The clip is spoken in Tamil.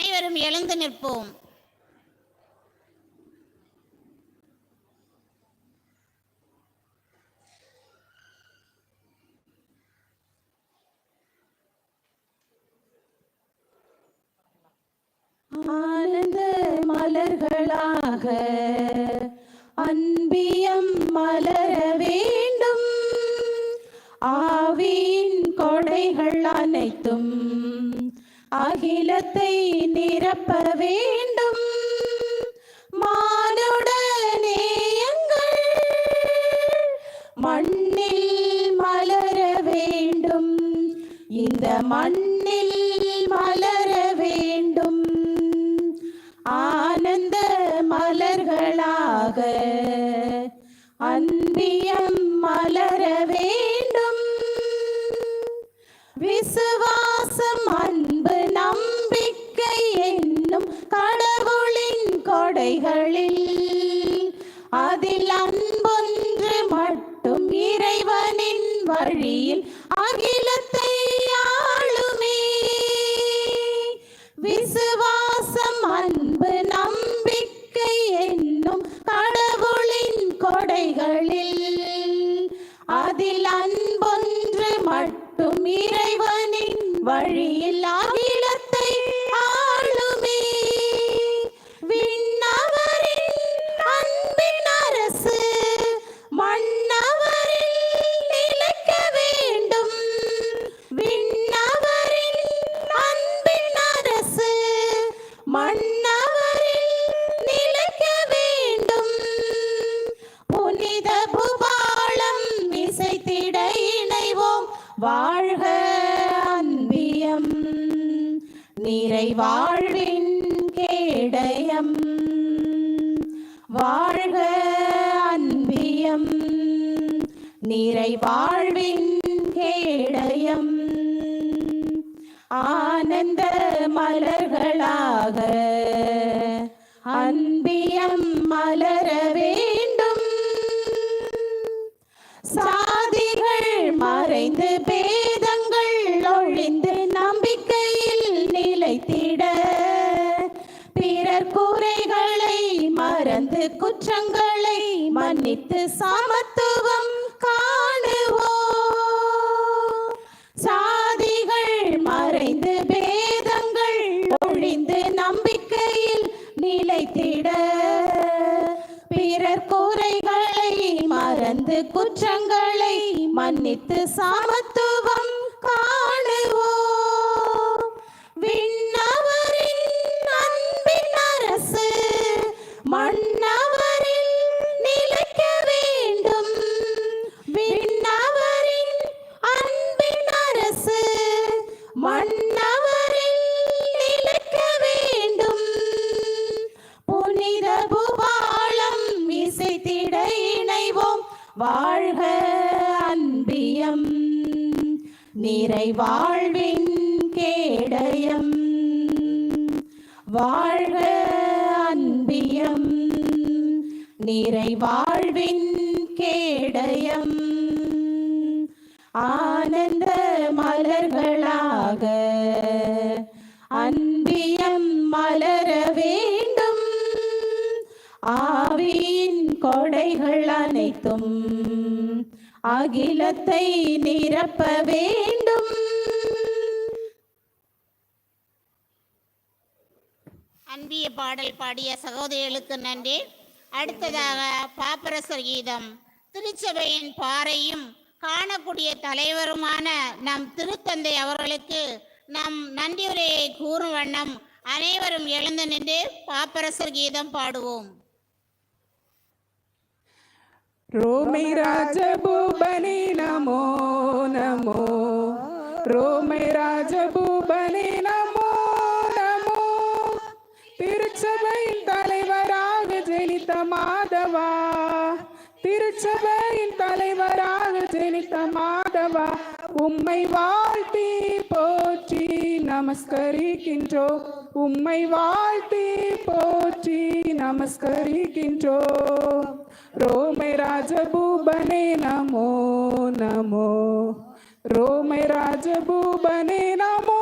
அனைவரும் எழுந்து நிற்போம். ஆனந்த மலர்களாக அன்பியம் மலர வேண்டும். ஆவியின் கொடைகள் அனைத்தும் அகிலத்தை நிரப்ப வேண்டும். மானுட நேயங்கள் மண்ணில் மலர வேண்டும். இந்த மண்ணில் மலர வேண்டும். ஆனந்த மலர்களாக அன்பியம் மலர வேண்டும். விசுவாசம் அதில் அன்பொன்று மட்டும் இறைவனின் வழியில் அகிலத்தை ஆளுமே. விசுவாசம் அன்பு நம்பிக்கை என்னும் கடவுளின் கொடைகளில் அதில் அன்பொன்று மட்டும் இறைவனின் வழியில் அகில வாழ்க அன்பியம். நிறை வாழ்வின் கேடயம். வாழ்க அன்பியம். நிறை வாழ்வின் கேடயம். ஆனந்த மலர்களாக அன்பியம் மலர நிலைத்திட பிறர் குறைகளை மறந்து குற்றங்களை மன்னித்து சமத்துவம் காணுவோம். சாதிகள் மறைந்து பேதங்கள் ஒழிந்து நம்பிக்கையில் நிலைத்திட. பிறர் குறைகளை மறந்து குற்றங்களை மன்னித்து சமத்துவம் வாழ்க அன்பியம். நிறை வாழ்வின் கேடயம். வாழ்க அன்பியம். நிறை வாழ்வின் கேடயம். ஆனந்த மலர்களாக அன்பியம் மலர வேண்டும். ஆவியின் கொடைகள் அனைத்தும் அகிலத்தை நிரப்ப வேண்டும். அன்பிய பாடல் பாடிய சகோதரிகளுக்கு நன்றி. அடுத்ததாக பாப்பரசர் கீதம். திருச்சபையின் பாறையும் காணக்கூடிய தலைவருமான நம் திருத்தந்தை அவர்களுக்கு நம் நன்றியுரையை கூறும் வண்ணம் அனைவரும் எழுந்து நின்று பாப்பரசர் கீதம் பாடுவோம். रोमै राजभुवने नमो नमो रोमै राजभुवने नमो நமோ திருச்சபையின் தலைவராக ஜெனித்த மாதவா திருச்சபையின் தலைவராக ஜெனித்த மாதவா உம்மை வாழ்த்தி போற்றி நமஸ்கரிக்கின்றோ உம்மை வாழ்த்தி போற்றி நமஸ்கரிக்கின்றோ ரோமை ராஜபூபனே நமோ நமோ ரோமை ராஜபூபனே நமோ